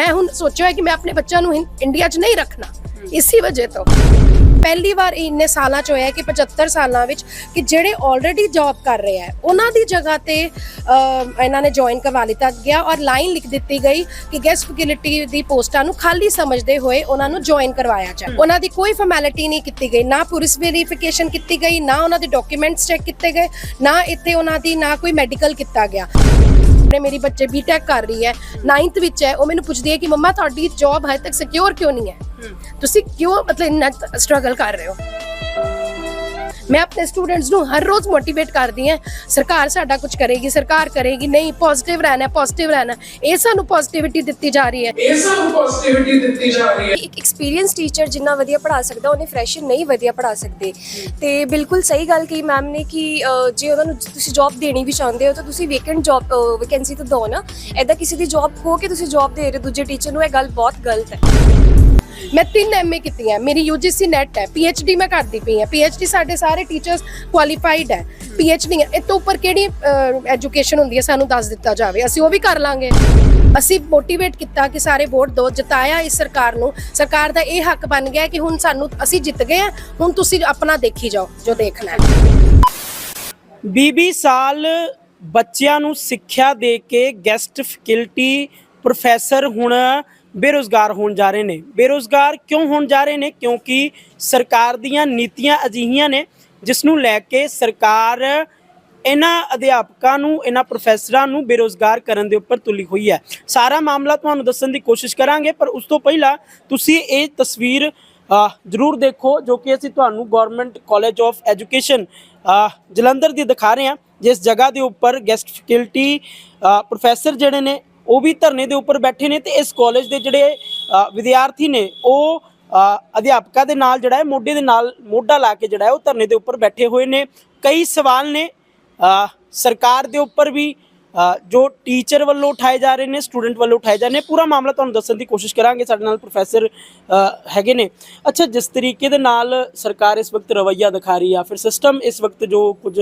ਮੈਂ ਹੁਣ ਸੋਚਿਆ ਹੈ ਕਿ ਮੈਂ ਆਪਣੇ ਬੱਚਿਆਂ ਨੂੰ ਹਿੰ- ਇੰਡੀਆ 'ਚ ਨਹੀਂ ਰੱਖਣਾ। ਇਸੇ ਵਜ੍ਹਾ ਤੋਂ ਪਹਿਲੀ ਵਾਰ ਇੰਨੇ ਸਾਲਾਂ 'ਚ ਹੋਇਆ ਕਿ 75 ਸਾਲਾਂ ਵਿੱਚ ਕਿ ਜਿਹੜੇ ਆਲਰੇਡੀ ਜੌਬ ਕਰ ਰਹੇ ਆ ਉਹਨਾਂ ਦੀ ਜਗ੍ਹਾ ਤੇ ਇਹਨਾਂ ਨੇ ਜੁਆਇਨ ਕਰਵਾ ਲਿੱਤਾ ਗਿਆ ਔਰ ਲਾਈਨ ਲਿਖ ਦਿੱਤੀ ਗਈ ਕਿ ਗੈਸਟ ਫੈਕਲਟੀ ਦੀ ਪੋਸਟਾਂ ਨੂੰ ਖਾਲੀ ਸਮਝਦੇ ਹੋਏ ਉਹਨਾਂ ਨੂੰ ਜੁਆਇਨ ਕਰਵਾਇਆ ਜਾਏ। ਉਹਨਾਂ ਦੀ ਕੋਈ ਫਾਰਮੈਲਿਟੀ ਨਹੀਂ ਕੀਤੀ ਗਈ ਨਾ ਪੁਲਿਸ ਵੈਰੀਫਿਕੇਸ਼ਨ ਕੀਤੀ ਗਈ ਨਾ ਉਹਨਾਂ ਦੇ ਡਾਕੂਮੈਂਟਸ ਚੈੱਕ ਕੀਤੇ ਗਏ ਨਾ ਇੱਥੇ ਉਹਨਾਂ ਦੀ ਨਾ ਕੋਈ ਮੈਡੀਕਲ ਕੀਤਾ ਗਿਆ। ਨੇ ਮੇਰੀ ਬੱਚੇ ਬੀਟੈਕ ਕਰ ਰਹੀ ਹੈ 9th ਵਿੱਚ ਹੈ ਉਹ ਮੈਨੂੰ ਪੁੱਛਦੀ ਹੈ ਕਿ ਮੰਮਾ ਤੁਹਾਡੀ ਜੌਬ ਹਜੇ ਤੱਕ ਸਿਕਿਉਰ ਕਿਉਂ ਨਹੀਂ ਹੈ? ਤੁਸੀਂ ਕਿਉਂ ਮਤਲਬ ਇੰਨਾ ਸਟਰਗਲ ਕਰ ਰਹੇ ਹੋ? ਮੈਂ ਆਪਣੇ ਸਟੂਡੈਂਟਸ ਨੂੰ ਹਰ ਰੋਜ਼ ਮੋਟੀਵੇਟ ਕਰਦੀ ਹਾਂ ਸਰਕਾਰ ਸਾਡਾ ਕੁਝ ਕਰੇਗੀ ਸਰਕਾਰ ਕਰੇਗੀ ਨਹੀਂ ਪੋਜ਼ਿਟਿਵ ਰਹਿਣਾ ਪੋਜ਼ਿਟਿਵ ਰਹਿਣਾ ਇਹ ਸਾਨੂੰ ਪੋਜ਼ਿਟਿਵਿਟੀ ਦਿੱਤੀ ਜਾ ਰਹੀ ਹੈ। ਇਹ ਸਾਨੂੰ ਪੋਜ਼ਿਟਿਵਿਟੀ ਦਿੱਤੀ ਜਾ ਰਹੀ ਹੈ। ਇੱਕ ਐਕਸਪੀਰੀਅੰਸ ਟੀਚਰ ਜਿੰਨਾ ਵਧੀਆ ਪੜ੍ਹਾ ਸਕਦਾ ਉਹਨੇ ਫਰੈਸ਼ਰ ਨਹੀਂ ਵਧੀਆ ਪੜ੍ਹਾ ਸਕਦੇ। ਤੇ ਬਿਲਕੁਲ ਸਹੀ ਗੱਲ ਕਹੀ ਮੈਮ ਨੇ ਕਿ ਜੇ ਉਹਨਾਂ ਨੂੰ ਤੁਸੀਂ ਜੌਬ ਦੇਣੀ ਵੀ ਚਾਹੁੰਦੇ ਹੋ ਤਾਂ ਤੁਸੀਂ ਵੇਕੈਂਟ ਜੌਬ ਵੈਕੈਂਸੀ ਤਾਂ ਦਿਓ ਨਾ। ਐਦਾਂ ਕਿਸੇ ਦੀ ਜੌਬ ਹੋ ਕੇ ਤੁਸੀਂ ਜੌਬ ਦੇ ਰਹੇ ਦੂਜੇ ਟੀਚਰ ਨੂੰ ਇਹ ਗੱਲ ਬਹੁਤ ਗਲਤ ਹੈ। ਮੈਂ ਤਿੰਨ ਐਮਏ ਕੀਤੀਆਂ ਮੇਰੀ ਯੂਜੀਸੀ ਨੈਟ ਹੈ ਪੀਐਚਡੀ ਮੈਂ ਕਰਦੀ ਪਈ ਹਾਂ ਪੀਐਚਡੀ ਸਾਡੇ ਸਾਰੇ ਟੀਚਰਸ ਕੁਆਲੀਫਾਈਡ ਹੈ ਪੀਐਚਡੀ ਇਹ ਤੋਂ ਉੱਪਰ ਕਿਹੜੀ ਐਜੂਕੇਸ਼ਨ ਹੁੰਦੀ ਹੈ ਸਾਨੂੰ ਦੱਸ ਦਿੱਤਾ ਜਾਵੇ? ਅਸੀਂ ਉਹ ਵੀ ਕਰ ਲਾਂਗੇ। ਅਸੀਂ ਮੋਟੀਵੇਟ ਕੀਤਾ ਕਿ ਸਾਰੇ ਵੋਟ ਦਿਓ ਜਿਤਾਇਆ ਇਸ ਸਰਕਾਰ ਨੂੰ। ਸਰਕਾਰ ਦਾ ਇਹ ਹੱਕ ਬਣ ਗਿਆ ਕਿ ਹੁਣ ਸਾਨੂੰ, ਅਸੀਂ ਜਿੱਤ ਗਏ ਹਾਂ। ਹੁਣ ਤੁਸੀਂ ਆਪਣਾ ਦੇਖੀ ਜਾਓ, ਜੋ ਦੇਖਣਾ ਹੈ। 20 ਸਾਲ ਬੱਚਿਆਂ ਨੂੰ ਸਿੱਖਿਆ ਦੇ ਕੇ ਗੈਸਟ ਫੈਕਲਟੀ ਪ੍ਰੋਫੈਸਰ ਹੁਣ ਬੇਰੋਜ਼ਗਾਰ ਹੋਣ ਜਾ ਰਹੇ ਨੇ। ਬੇਰੋਜ਼ਗਾਰ ਕਿਉਂ ਹੋਣ ਜਾ ਰਹੇ ਨੇ? ਕਿਉਂਕਿ ਸਰਕਾਰ ਦੀਆਂ ਨੀਤੀਆਂ ਅਜਿਹੀਆਂ ਨੇ ਜਿਸ ਨੂੰ ਲੈ ਕੇ ਸਰਕਾਰ ਇਹਨਾਂ ਅਧਿਆਪਕਾਂ ਨੂੰ, ਇਹਨਾਂ ਪ੍ਰੋਫੈਸਰਾਂ ਨੂੰ ਬੇਰੋਜ਼ਗਾਰ ਕਰਨ ਦੇ ਉੱਪਰ ਤੁਲੀ ਹੋਈ ਹੈ। ਸਾਰਾ ਮਾਮਲਾ ਤੁਹਾਨੂੰ ਦੱਸਣ ਦੀ ਕੋਸ਼ਿਸ਼ ਕਰਾਂਗੇ, ਪਰ ਉਸ ਤੋਂ ਪਹਿਲਾਂ ਤੁਸੀਂ ਇਹ ਤਸਵੀਰ ਜ਼ਰੂਰ ਦੇਖੋ, ਜੋ ਕਿ ਅਸੀਂ ਤੁਹਾਨੂੰ government college of education Jalandhar ਦੀ ਦਿਖਾ ਰਹੇ ਹਾਂ। ਜਿਸ ਜਗ੍ਹਾ ਦੇ ਉੱਪਰ ਗੈਸਟ ਫੈਕਲਟੀ ਪ੍ਰੋਫੈਸਰ ਜਿਹੜੇ ਨੇ, ਉਹ ਵੀ ਧਰਨੇ ਦੇ ਉੱਪਰ ਬੈਠੇ ਨੇ ਤੇ ਇਸ ਕਾਲਜ ਦੇ ਜਿਹੜੇ ਵਿਦਿਆਰਥੀ ਨੇ, ਉਹ ਅਧਿਆਪਕਾਂ ਦੇ ਨਾਲ ਜਿਹੜਾ ਹੈ, ਮੋਢੇ ਦੇ ਨਾਲ ਮੋਢਾ ਲਾ ਕੇ ਜਿਹੜਾ ਹੈ, ਉਹ ਧਰਨੇ ਦੇ ਉੱਪਰ ਬੈਠੇ ਹੋਏ ਨੇ। ਕਈ ਸਵਾਲ ਨੇ। ਸਰਕਾਰ ਦੇ ਉੱਪਰ ਵੀ ਜੋ ਟੀਚਰ ਵੱਲੋਂ ਉਠਾਏ ਜਾ ਰਹੇ ਨੇ, ਸਟੂਡੈਂਟ ਵੱਲੋਂ ਉਠਾਏ ਜਾ ਰਹੇ ਨੇ, ਪੂਰਾ ਮਾਮਲਾ ਤੁਹਾਨੂੰ ਦੱਸਣ ਦੀ ਕੋਸ਼ਿਸ਼ ਕਰਾਂਗੇ। ਸਾਡੇ ਨਾਲ ਪ੍ਰੋਫੈਸਰ ਹੈਗੇ ਨੇ। ਅੱਛਾ, ਜਿਸ ਤਰੀਕੇ ਦੇ ਨਾਲ ਸਰਕਾਰ ਇਸ ਵਕਤ ਰਵੱਈਆ ਦਿਖਾ ਰਹੀ ਆ, ਫਿਰ ਸਿਸਟਮ ਇਸ ਵਕਤ ਜੋ ਕੁਝ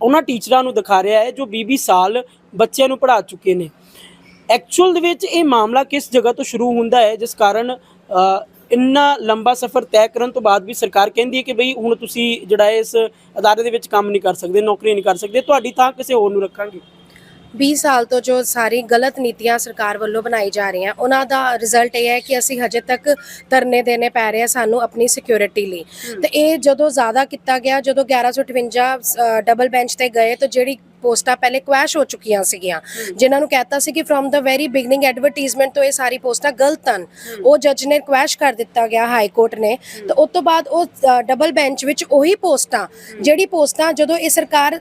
ਉਹਨਾਂ ਟੀਚਰਾਂ ਨੂੰ ਦਿਖਾ ਰਿਹਾ ਹੈ, ਜੋ 20 ਸਾਲ ਬੱਚਿਆਂ ਨੂੰ ਪੜ੍ਹਾ ਚੁੱਕੇ ਨੇ। ਐਕਚੁਅਲ ਦੇ ਵਿੱਚ ਇਹ ਮਾਮਲਾ ਕਿਸ ਜਗ੍ਹਾ ਤੋਂ ਸ਼ੁਰੂ ਹੁੰਦਾ ਹੈ, ਜਿਸ ਕਾਰਨ ਇੰਨਾ ਲੰਬਾ ਸਫ਼ਰ ਤੈਅ ਕਰਨ ਤੋਂ ਬਾਅਦ ਵੀ ਸਰਕਾਰ ਕਹਿੰਦੀ ਹੈ ਕਿ ਬਈ ਹੁਣ ਤੁਸੀਂ ਜਿਹੜਾ ਇਸ ਅਦਾਰੇ ਦੇ ਵਿੱਚ ਕੰਮ ਨਹੀਂ ਕਰ ਸਕਦੇ ਨੌਕਰੀ ਨਹੀਂ ਕਰ ਸਕਦੇ ਤੁਹਾਡੀ ਥਾਂ ਕਿਸੇ ਹੋਰ ਨੂੰ ਰੱਖਾਂਗੇ? 20 ਸਾਲ ਤੋਂ ਜੋ ਸਾਰੀ ਗਲਤ ਨੀਤੀਆਂ ਸਰਕਾਰ ਵੱਲੋਂ ਬਣਾਈ ਜਾ ਰਹੀਆਂ ਉਹਨਾਂ ਦਾ ਰਿਜ਼ਲਟ ਇਹ ਹੈ ਕਿ ਅਸੀਂ ਹਜੇ ਤੱਕ ਧਰਨੇ ਦੇਣੇ ਪੈ ਰਹੇ ਆ ਸਾਨੂੰ ਆਪਣੀ ਸਿਕਿਉਰਿਟੀ ਲਈ। ਤੇ ਇਹ ਜਦੋਂ ਜ਼ਿਆਦਾ ਕੀਤਾ ਗਿਆ ਜਦੋਂ 1158 ਡਬਲ ਬੈਂਚ ਤੇ ਗਏ ਤਾਂ ਜਿਹੜੀ ਪੋਸਟਾਂ ਪਹਿਲੇ ਕੁਐਸ਼ ਹੋ ਚੁੱਕੀਆਂ ਸੀਗੀਆਂ। ਜਿਨ੍ਹਾਂ ਨੂੰ ਕਹਿਤਾ ਸੀ ਕਿ from the very beginning advertisement ਤੋਂ ਇਹ ਸਾਰੀ ਪੋਸਟਾਂ ਗਲਤ ਹਨ। ਉਹ ਜੱਜ ਨੇ ਕੁਐਸ਼ ਕਰ ਦਿੱਤਾ ਗਿਆ ਹਾਈ ਕੋਰਟ ਨੇ। ਤਾਂ ਉਸ ਤੋਂ ਬਾਅਦ ਉਹ ਡਬਲ ਬੈਂਚ ਵਿੱਚ ਉਹੀ ਪੋਸਟਾਂ ਜਿਹੜੀ ਪੋਸਟਾਂ ਜਦੋਂ ਇਹ ਸਰਕਾਰ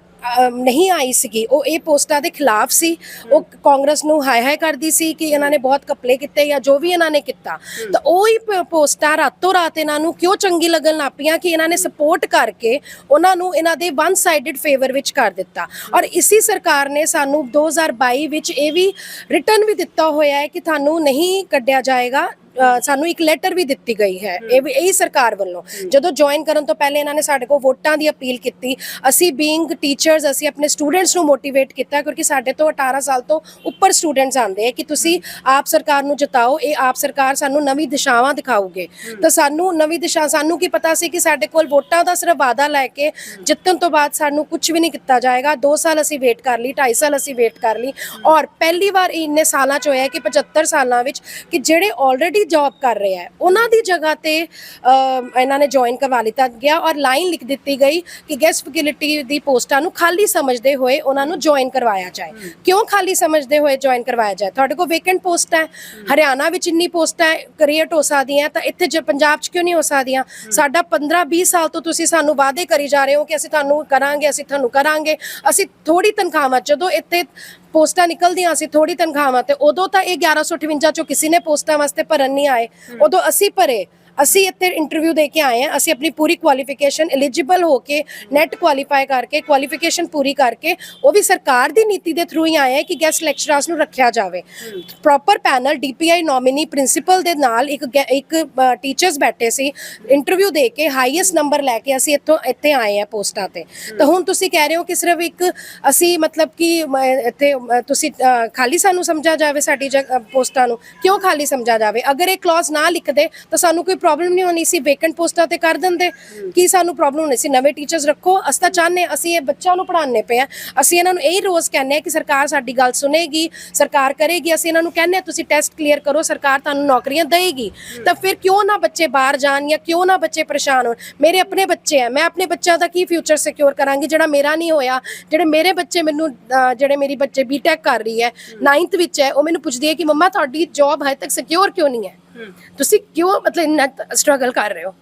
ਨਹੀਂ ਆਈ ਸੀਗੀ। ਉਹ ਇਹ ਪੋਸਟਾਂ ਦੇ ਖਿਲਾਫ ਸੀ। ਉਹ ਕਾਂਗਰਸ ਨੂੰ ਹਾਈ ਹਾਈ ਕਰਦੀ ਸੀ ਕਿ ਇਹਨਾਂ ਨੇ ਬਹੁਤ ਕਪਲੇ ਕੀਤੇ ਜਾਂ ਜੋ ਵੀ ਇਹਨਾਂ ਨੇ ਕੀਤਾ। ਤਾਂ ਉਹ ਹੀ ਪੋਸਟਾਂ ਰਾਤੋਂ ਰਾਤ ਇਹਨਾਂ ਨੂੰ ਕਿਉਂ ਚੰਗੀ ਲੱਗਣ ਲੱਪੀਆਂ ਕਿ ਇਹਨਾਂ ਨੇ ਸਪੋਰਟ ਕਰਕੇ ਉਹਨਾਂ ਨੂੰ ਇਹਨਾਂ ਦੇ ਵਨ ਸਾਈਡਡ ਫੇਵਰ ਵਿੱਚ ਕਰ ਦਿੱਤਾ। ਔਰ ਇਸੀ ਸਰਕਾਰ ਨੇ ਸਾਨੂੰ 2022 ਵਿੱਚ ਇਹ ਵੀ ਰਿਟਰਨ ਵੀ ਦਿੱਤਾ ਹੋਇਆ ਹੈ ਕਿ ਤੁਹਾਨੂੰ ਨਹੀਂ ਕੱਢਿਆ ਜਾਏਗਾ। ਸਾਨੂੰ ਇੱਕ ਲੈਟਰ ਵੀ ਦਿੱਤੀ ਗਈ ਹੈ। ਇਹ ਵੀ ਇਹੀ ਸਰਕਾਰ ਵੱਲੋਂ। ਜਦੋਂ ਜੁਆਇਨ ਕਰਨ ਤੋਂ ਪਹਿਲੇ ਇਹਨਾਂ ਨੇ ਸਾਡੇ ਕੋਲ ਵੋਟਾਂ ਦੀ ਅਪੀਲ ਕੀਤੀ। ਅਸੀਂ ਬੀਇੰਗ ਟੀਚਰਸ ਅਸੀਂ ਆਪਣੇ ਸਟੂਡੈਂਟਸ ਨੂੰ ਮੋਟੀਵੇਟ ਕੀਤਾ ਕਿਉਂਕਿ ਸਾਡੇ ਤੋਂ 18 ਸਾਲ ਤੋਂ ਉੱਪਰ ਸਟੂਡੈਂਟਸ ਆਉਂਦੇ ਆ ਕਿ ਤੁਸੀਂ ਆਪ ਸਰਕਾਰ ਨੂੰ ਜਿਤਾਓ। ਇਹ ਆਪ ਸਰਕਾਰ ਸਾਨੂੰ ਨਵੀਂ ਦਿਸ਼ਾਵਾਂ ਦਿਖਾਊਗੇ। ਤਾਂ ਸਾਨੂੰ ਨਵੀਂ ਦਿਸ਼ਾ, ਸਾਨੂੰ ਕੀ ਪਤਾ ਸੀ ਕਿ ਸਾਡੇ ਕੋਲ ਵੋਟਾਂ ਦਾ ਸਿਰਫ ਵਾਅਦਾ ਲੈ ਕੇ ਜਿੱਤਣ ਤੋਂ ਬਾਅਦ ਸਾਨੂੰ ਕੁਝ ਵੀ ਨਹੀਂ ਕੀਤਾ ਜਾਏਗਾ। 2 ਸਾਲ ਅਸੀਂ ਵੇਟ ਕਰ ਲਈ 2.5 ਸਾਲ ਅਸੀਂ ਵੇਟ ਕਰ ਲਈ। ਔਰ ਪਹਿਲੀ ਵਾਰ ਇੰਨੇ ਸਾਲਾਂ ਚ ਹੋਇਆ ਕਿ 75 ਸਾਲਾਂ ਵਿੱਚ ਕਿ ਜਿਹੜੇ ਆਲਰੇਡੀ ਜੌਬ ਕਰ ਰਹੇ ਆ ਉਹਨਾਂ ਦੀ ਜਗ੍ਹਾ ਤੇ ਇਹਨਾਂ ਨੇ ਜੁਆਇਨ ਕਰਵਾ ਲਿੱਤਾ ਗਿਆ ਔਰ ਲਾਈਨ ਲਿਖ ਦਿੱਤੀ ਗਈ ਕਿ ਗੈਸਟ ਫੈਕਲਟੀ ਦੀ ਪੋਸਟਾਂ ਨੂੰ ਖਾਲੀ ਸਮਝਦੇ ਹੋਏ ਉਹਨਾਂ ਨੂੰ ਜੁਆਇਨ ਕਰਵਾਇਆ ਜਾਏ। ਕਿਉਂ ਖਾਲੀ ਸਮਝਦੇ ਹੋਏ ਜੁਆਇਨ ਕਰਵਾਇਆ ਜਾਏ? ਤੁਹਾਡੇ ਕੋਲ ਵੇਕੈਂਟ ਪੋਸਟ ਹੈ। ਹਰਿਆਣਾ ਵਿੱਚ ਇੰਨੀ ਪੋਸਟਾਂ ਕ੍ਰੀਏਟ ਹੋ ਸਕਦੀਆਂ ਤਾਂ ਇੱਥੇ ਜੇ ਪੰਜਾਬ 'ਚ ਕਿਉਂ ਨਹੀਂ ਹੋ ਸਕਦੀਆਂ? ਸਾਡਾ 15 20 ਸਾਲ ਤੋਂ ਤੁਸੀਂ ਸਾਨੂੰ ਵਾਅਦੇ ਕਰੀ ਜਾ ਰਹੇ ਹੋ ਕਿ ਅਸੀਂ ਤੁਹਾਨੂੰ ਕਰਾਂਗੇ ਅਸੀਂ ਤੁਹਾਨੂੰ ਕਰਾਂਗੇ। ਅਸੀਂ ਥੋੜੀ ਤਨਖਾਹਾਂ ਜਦੋਂ ਇੱਥੇ ਪੋਸਟਾਂ ਨਿਕਲਦੀਆਂ ਸੀ ਥੋੜੀ ਤਨਖਾਹਾਂ ਤੇ ਉਦੋਂ ਤਾਂ ਇਹ 1158 ਚੋਂ ਕਿਸੇ ਨੇ ਪੋਸਟਾਂ ਵਾਸਤੇ ਭਰਨ ਨਹੀਂ ਆਏ। ਉਦੋਂ ਅਸੀਂ ਭਰੇ। ਅਸੀਂ ਇੱਥੇ ਇੰਟਰਵਿਊ ਦੇ ਕੇ ਆਏ ਹਾਂ, ਅਸੀਂ ਆਪਣੀ ਪੂਰੀ ਕੁਆਲੀਫਿਕੇਸ਼ਨ ਐਲੀਜੀਬਲ ਹੋ ਕੇ ਨੈਟ ਕੁਆਲੀਫਾਈ ਕਰਕੇ ਕੁਆਲੀਫਿਕੇਸ਼ਨ ਪੂਰੀ ਕਰਕੇ, ਉਹ ਵੀ ਸਰਕਾਰ ਦੀ ਨੀਤੀ ਦੇ ਥਰੂ ਹੀ ਆਏ ਹਾਂ ਕਿ ਗੈਸਟ ਲੈਕਚਰਰਸ ਨੂੰ ਰੱਖਿਆ ਜਾਵੇ। Proper panel DPI nominee principal ਦੇ ਨਾਲ ਇੱਕ ਗੈ- ਇੱਕ ਟੀਚਰਸ ਬੈਠੇ ਸੀ ਇੰਟਰਵਿਊ ਦੇ ਕੇ ਹਾਈਐਸਟ ਨੰਬਰ ਲੈ ਕੇ ਅਸੀਂ ਇੱਥੋਂ, ਇੱਥੇ ਆਏ ਹਾਂ ਪੋਸਟਾਂ ਤੇ। ਤਾਂ ਹੁਣ ਤੁਸੀਂ ਕਹਿ ਰਹੇ ਹੋ ਕਿ ਸਿਰਫ ਇੱਕ ਅਸੀਂ ਮਤਲਬ ਕਿ ਇੱਥੇ ਤੁਸੀਂ ਖਾਲੀ ਸਾਨੂੰ ਸਮਝਿਆ ਜਾਵੇ ਸਾਡੀ ਜਗ- ਪੋਸਟਾਂ ਨੂੰ। ਕਿਉਂ ਖਾਲੀ ਸਮਝਿਆ ਜਾਵੇ? ਅਗਰ ਇਹ ਕਲੌਜ਼ ਨਾ ਲਿਖਦੇ, ਤਾਂ ਸਾਨੂੰ ਕੋਈ ਪ੍ਰੋਬਲਮ ਨਹੀਂ ਹੋਣੀ ਸੀ ਵੇਕੈਂਟ ਪੋਸਟਾਂ ਤੇ ਕਰ ਦਿੰਦੇ। ਕੀ ਸਾਨੂੰ ਪ੍ਰੋਬਲਮ ਹੋਣੀ ਸੀ? ਨਵੇਂ ਟੀਚਰਸ ਰੱਖੋ। ਅਸੀਂ ਤਾਂ ਚਾਹੁੰਦੇ ਹਾਂ, ਅਸੀਂ ਇਹ ਬੱਚਿਆਂ ਨੂੰ ਪੜ੍ਹਾਉਂਦੇ ਪਏ ਆ ਅਸੀਂ ਇਹਨਾਂ ਨੂੰ ਇਹੀ ਰੋਜ਼ ਕਹਿੰਦੇ ਆ ਕਿ ਸਰਕਾਰ ਸਾਡੀ ਗੱਲ ਸੁਨੇਗੀ ਸਰਕਾਰ ਕਰੇਗੀ। ਅਸੀਂ ਇਹਨਾਂ ਨੂੰ ਕਹਿੰਦੇ ਹਾਂ, ਤੁਸੀਂ ਟੈਸਟ ਕਲੀਅਰ ਕਰੋ ਸਰਕਾਰ ਤੁਹਾਨੂੰ ਨੌਕਰੀਆਂ ਦੇਏਗੀ। ਤਾਂ ਫਿਰ ਕਿਉਂ ਨਾ ਬੱਚੇ ਬਾਹਰ ਜਾਣ ਜਾਂ ਕਿਉਂ ਨਾ ਬੱਚੇ ਪਰੇਸ਼ਾਨ ਹੋਣ? ਮੇਰੇ ਆਪਣੇ ਬੱਚੇ ਆ ਮੈਂ ਆਪਣੇ ਬੱਚਿਆਂ ਦਾ ਕੀ ਫਿਊਚਰ ਸਿਕਿਉਰ ਕਰਾਂਗੀ? ਜਿਹੜਾ ਮੇਰਾ ਨਹੀਂ ਹੋਇਆ ਜਿਹੜੇ ਮੇਰੇ ਬੱਚੇ ਮੈਨੂੰ ਅਹ, ਜਿਹੜੇ ਮੇਰੀ ਬੱਚੇ ਬੀਟੈਕ ਕਰ ਰਹੀ ਹੈ 9th ਵਿੱਚ ਹੈ ਉਹ ਮੈਨੂੰ ਪੁੱਛਦੀ ਹੈ ਕਿ ਮੰਮਾ ਤੁਹਾਡੀ ਜੌਬ ਹਜੇ ਤੱਕ ਸਿਕਿਉਰ ਕਿਉਂ ਨਹੀਂ ਹੈ? ਤੁਸੀਂ ਕਿਉਂ ਮਤਲਬ ਇੰਨਾ ਸਟਰਗਲ ਕਰ ਰਹੇ ਹੋ?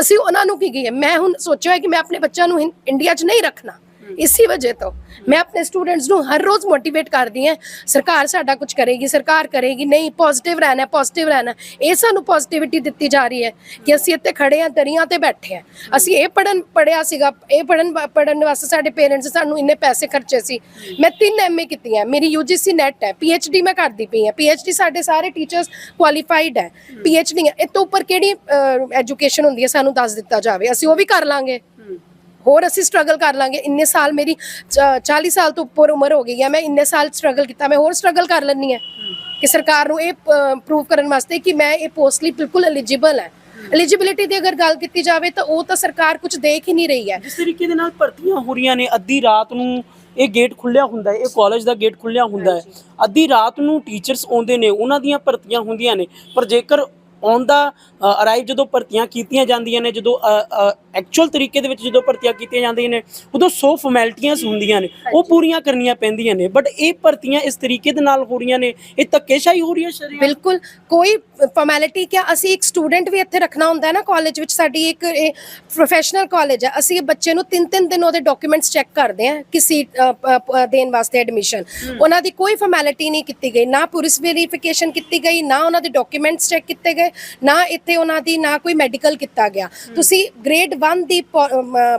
ਅਸੀਂ ਉਹਨਾਂ ਨੂੰ ਕੀ ਕਹੀਏ? ਮੈਂ ਹੁਣ ਸੋਚਿਆ ਹੈ ਕਿ ਮੈਂ ਆਪਣੇ ਬੱਚਿਆਂ ਨੂੰ ਹਿੰ- ਇੰਡੀਆ 'ਚ ਨਹੀਂ ਰੱਖਣਾ। ਇਸੇ ਵਜ੍ਹਾ ਤੋਂ ਮੈਂ ਆਪਣੇ ਸਟੂਡੈਂਟਸ ਨੂੰ ਹਰ ਰੋਜ਼ ਮੋਟੀਵੇਟ ਕਰਦੀ ਹਾਂ ਸਰਕਾਰ ਸਾਡਾ ਕੁਝ ਕਰੇਗੀ ਸਰਕਾਰ ਕਰੇਗੀ ਨਹੀਂ ਪੋਜ਼ਿਟਿਵ ਰਹਿਣਾ ਪੋਜ਼ਿਟਿਵ ਰਹਿਣਾ ਇਹ ਸਾਨੂੰ ਪੋਜ਼ਿਟਿਵਿਟੀ ਦਿੱਤੀ ਜਾ ਰਹੀ ਹੈ ਕਿ ਅਸੀਂ ਇੱਥੇ ਖੜੇ ਹਾਂ ਦਰੀਆਂ ਤੇ ਬੈਠੇ ਹਾਂ ਅਸੀਂ ਇਹ ਪੜਨ ਪੜਿਆ ਸੀਗਾ ਇਹ ਪੜਨ ਪੜਨ ਵਾਸਤੇ ਸਾਡੇ ਪੇਰੈਂਟਸ ਸਾਨੂੰ ਇੰਨੇ ਪੈਸੇ ਖਰਚੇ ਸੀ ਮੈਂ ਤਿੰਨ ਐਮਏ ਕੀਤੀਆਂ ਮੇਰੀ ਯੂਜੀਸੀ ਨੈਟ ਹੈ ਪੀਐਚਡੀ ਮੈਂ ਕਰਦੀ ਪਈ ਹਾਂ ਪੀਐਚਡੀ ਸਾਡੇ ਸਾਰੇ ਟੀਚਰਸ ਕੁਆਲੀਫਾਈਡ ਹੈ ਪੀਐਚਡੀ ਇਹ ਤੋਂ ਉੱਪਰ ਕਿਹੜੀ ਐਜੂਕੇਸ਼ਨ ਹੁੰਦੀ ਹੈ ਸਾਨੂੰ ਦੱਸ ਦਿੱਤਾ ਜਾਵੇ ਅਸੀਂ ਉਹ ਵੀ ਕਰ ਲਾਂਗੇ ਹੋਰ ਅਸੀਂ ਸਟਰਗਲ ਕਰ ਲਾਂਗੇ। ਇੰਨੇ ਸਾਲ ਮੇਰੀ ਚ- 40 ਸਾਲ ਤੋਂ ਉੱਪਰ ਉਮਰ ਹੋ ਗਈ ਹੈ ਮੈਂ ਇੰਨੇ ਸਾਲ ਸਟਰਗਲ ਕੀਤਾ ਮੈਂ ਹੋਰ ਸਟਰਗਲ ਕਰ ਲੈਣੀ ਹੈ ਕਿ ਸਰਕਾਰ ਨੂੰ ਇਹ ਪ੍ਰੂਵ ਕਰਨ ਵਾਸਤੇ ਕਿ ਮੈਂ ਇਹ ਪੋਸਟ ਲਈ ਬਿਲਕੁਲ ਐਲੀਜੀਬਲ ਹੈ। ਐਲੀਜੀਬਿਲਿਟੀ ਦੀ ਅਗਰ ਗੱਲ ਕੀਤੀ ਜਾਵੇ ਤਾਂ ਉਹ ਤਾਂ ਸਰਕਾਰ ਕੁਝ ਦੇਖ ਹੀ ਨਹੀਂ ਰਹੀ ਹੈ। ਜਿਸ ਤਰੀਕੇ ਦੇ ਨਾਲ ਭਰਤੀਆਂ ਹੋ ਰਹੀਆਂ ਨੇ ਅੱਧੀ ਰਾਤ ਨੂੰ ਇਹ ਗੇਟ ਖੁੱਲਿਆ ਹੁੰਦਾ ਹੈ ਇਹ ਕਾਲਜ ਦਾ ਗੇਟ ਖੁੱਲਿਆ ਹੁੰਦਾ ਹੈ। ਅੱਧੀ ਰਾਤ ਨੂੰ ਟੀਚਰਸ ਆਉਂਦੇ ਨੇ ਉਹਨਾਂ ਦੀਆਂ ਭਰਤੀਆਂ ਹੁੰਦੀਆਂ ਨੇ ਪਰ ਜੇਕਰ ਔਨ ਦਾ ਅਰਾਈਵ ਜਦੋਂ ਭਰਤੀਆਂ ਕੀਤੀਆਂ ਜਾਂਦੀਆਂ ਨੇ ਜਦੋਂ ਐਕਚੁਅਲ ਤਰੀਕੇ ਦੇ ਵਿੱਚ ਜਦੋਂ ਭਰਤੀਆਂ ਕੀਤੀਆਂ ਜਾਂਦੀਆਂ ਨੇ ਉਦੋਂ 100 ਫਾਰਮੈਲਿਟੀਆਂ ਹੁੰਦੀਆਂ ਨੇ। ਉਹ ਪੂਰੀਆਂ ਕਰਨੀਆਂ ਪੈਂਦੀਆਂ ਨੇ। ਬਟ ਇਹ ਭਰਤੀਆਂ ਇਸ ਤਰੀਕੇ ਦੇ ਨਾਲ ਹੋ ਰਹੀਆਂ ਨੇ ਇਹ ਧੱਕੇਸ਼ਾਹੀ ਹੋ ਰਹੀ ਹੈ ਸ਼ਰੀਰ ਬਿਲਕੁਲ। ਕੋਈ ਫਾਰਮੈਲਿਟੀ ਕਿਆ ਅਸੀਂ ਇੱਕ ਸਟੂਡੈਂਟ ਵੀ ਇੱਥੇ ਰੱਖਣਾ ਹੁੰਦਾ ਹੈ ਨਾ ਕਾਲਜ ਵਿੱਚ ਸਾਡੀ ਇੱਕ ਪ੍ਰੋਫੈਸ਼ਨਲ ਕਾਲਜ ਹੈ। ਅਸੀਂ ਬੱਚੇ ਨੂੰ ਤਿੰਨ ਤਿੰਨ ਦਿਨ ਉਹਦੇ ਡਾਕੂਮੈਂਟਸ ਚੈੱਕ ਕਰਦੇ ਹਾਂ ਕਿ ਸੀਟ ਦੇਣ ਵਾਸਤੇ ਐਡਮਿਸ਼ਨ ਉਹਨਾਂ ਦੀ ਕੋਈ ਫਾਰਮੈਲਿਟੀ ਨਹੀਂ ਕੀਤੀ ਗਈ। ਨਾ ਪੁਲਿਸ ਵੈਰੀਫਿਕੇਸ਼ਨ ਕੀਤੀ ਗਈ ਨਾ ਉਹਨਾਂ ਦੇ ਡਾਕੂਮੈਂਟਸ ਚੈੱਕ ਕੀਤੇ ਗਏ ਨਾ ਇੱਥੇ ਉਹਨਾਂ ਦੀ ਨਾ ਕੋਈ ਮੈਡੀਕਲ ਕੀਤਾ ਗਿਆ। ਤੁਸੀਂ ਗ੍ਰੇਡ 1 ਦੀ